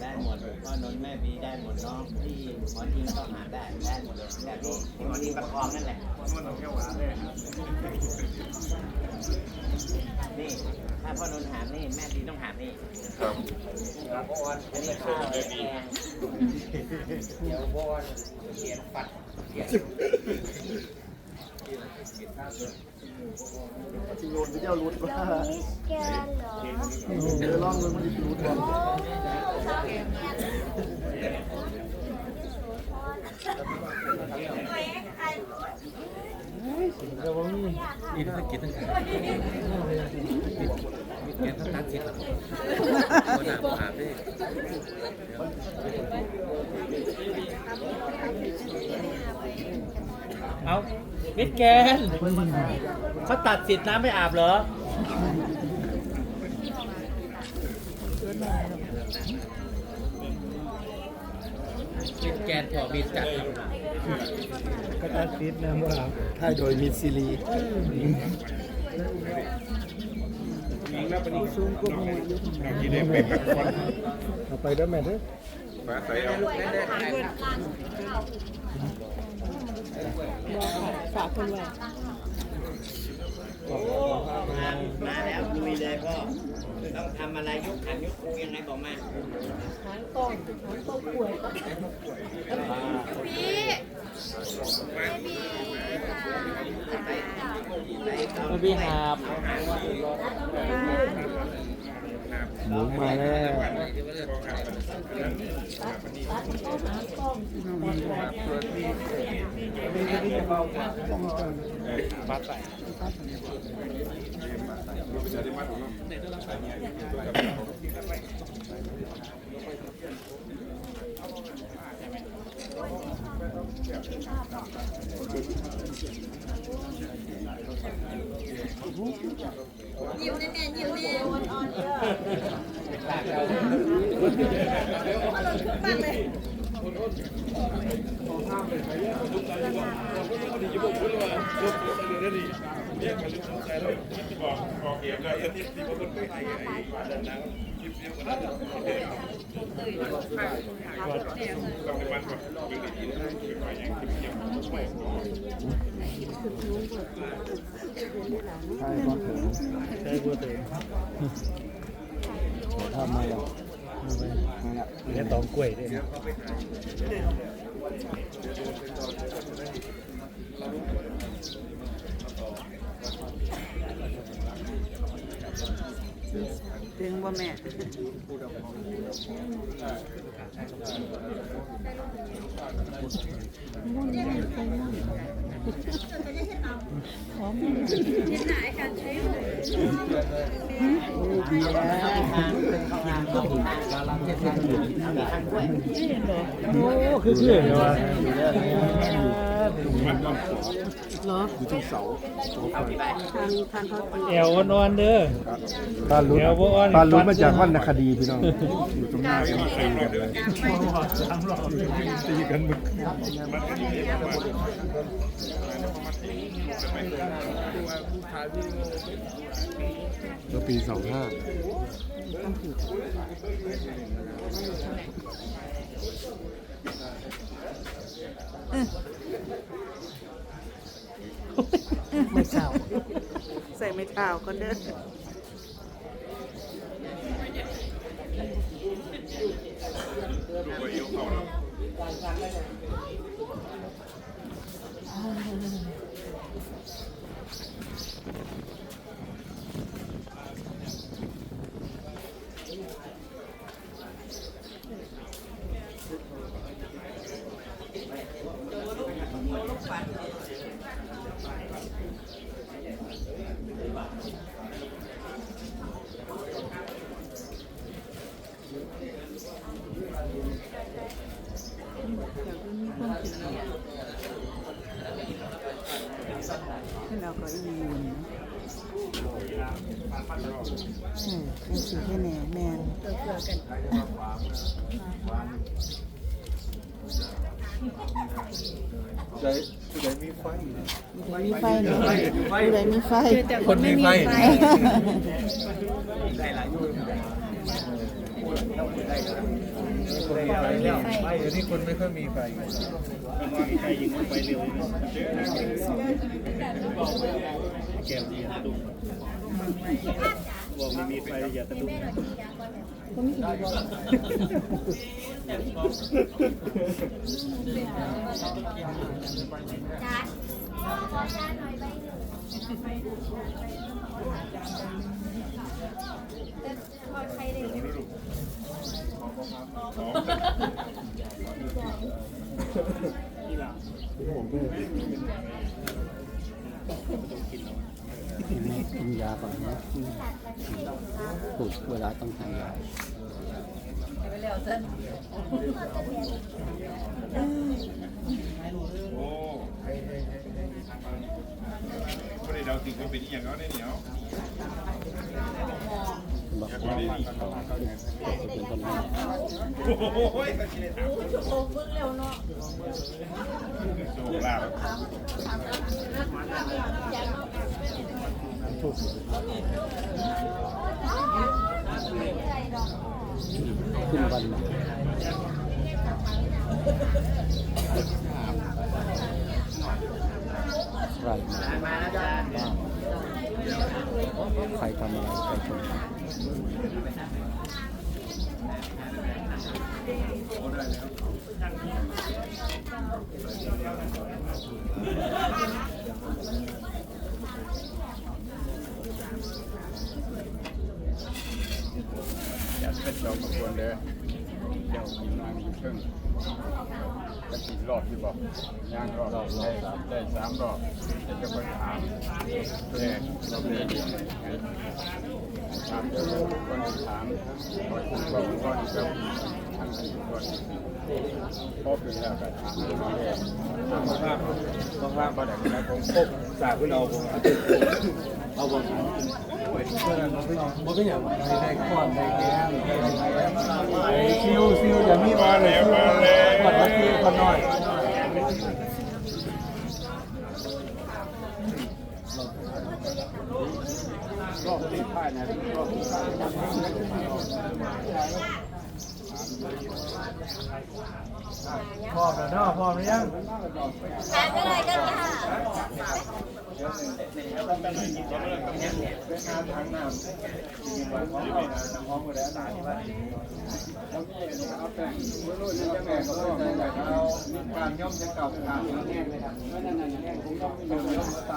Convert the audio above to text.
ได้หมดพ่อนนท์แม่บีได้หมดน้องที่หมอทีมก็หาได้ได้หมดเลยแบบนี้ที่หมอทีประคองนั่นแหละนี่ถ้าพ่อนนท์หามนี่แม่บีต้องหามนี่ครับอันนี้ข้าวแกงเดี๋ยวบอลเขียนปัดเขียน สิโยนไปเจ้ารุดว่ามิสแกนเหรอเดี๋ยวลองดูมันจะรุดบ่โอ้ชอบแกนอีกทั้งกินทั้งขายมีแกนทั้งตัดสิทธิ์คนหนาผู้หาด้เอามิดแกน เขาตัดสิทธิ์น้ำไม่อาบเหรอเป็นแกนพอมีจัดครับก็ตัดติดนะบ่ครับถ่ายโดยมิดซิลีซูมก็มีอยู่กินได้เป็นแบบคนเอาไปเด้อแม่เด้อมาใส่เอาฝากคนไว้ โอ้มามาแล้วลุยเลยพ่อต้องทำอะไรยกขันยกคูยังไงบอกมาหางกล้องหางกล้องป่วยก็พี่หาบหมูมาแล้วบหมูมาแล้ว ที่ที่ว่าดันน้ำคิดเสียงคนนั้นต้องเป็นวันแบบเป็นดีนะเป็นไปอย่างที่เกี่ยวไม่ใช่บ่ถึงใช่บ่ถึงทำมาแล้วมาแล้ว เนี่ยตองกล้วยด้วยนะถึงบ่าแม่ โอ้คือเพื่อนเหรอ ว่าเหรออยู่ที่เสาทางทางเขาตีแอวอ่อนๆเด้อบ้านรู้เดี๋ยวบ่อ้อนบ้านรู้มาจากวรรณคดีพี่น้องอยู่ตรงหน้าเป็นตีกันเลยตีกันมึงเมื่อปีสองห้า ไม่เช้าใส่ ไม่เช้าก็เด้อให้เราก็อีนนะอืมเป็นสีแค่แน่แมนใจใจมีไฟมีไฟเนาะผู้ใดมีไฟ คนมีไฟ ได้หลายยุ่งคนมี ไฟไม่เดี๋ยวนี้คนไม่ค่อยมีไฟใครยิงไปเร็วแก้วดีนะตุ้ม บอกไม่มีไฟอย่าตะดุ้งจานขอจานหน่อยใบหนึ่งขอใครเลย กินยาก่อนนะถูกเวลาต้องทานยาโอ้ไม่ได้เดาสิ่งว่าเป็นอย่างนั้นได้เหนียวบอกว่าเขาจะเป็นคนนั้นโอ้ยกันทีเลยถามโอ้มึงเร็วเนาะ โชคลาภขึ้นวันมาใครมาแล้วจ้าใครทำอะไรใครทำอยากเป็นเจ้ากับคนเด้อเจ้ากินมามีเครื่องจะกินรอบที่บอกย่างรอบได้สามได้สามรอบจะจะไปถามแรกรอบนี้ดีถามเดี๋ยวคนถามคนบอกก่อนจะทางที่ก่อน พอถึงแล้วก็ถามมาเลยถามว่าต้องว่าบ่ได้นะผมพบสาคุณเอาผมเอาบ่เพื่อนบ่เป็อย่างได้ก่อนได้แก่ซิวซิวอย่ามีมาเลยก่อนมาซิวก่อนหน่อยรอบที่ผ่านนะรอบที่ผ่าน พร้อมแล้วเนาะพร้อมหรือยังจานก็เลยก็ค่ะการย่อ มจะเก่าขาดแน่เลยครับนั่นนั่นแน่ผมต้องย่อมย่อมตา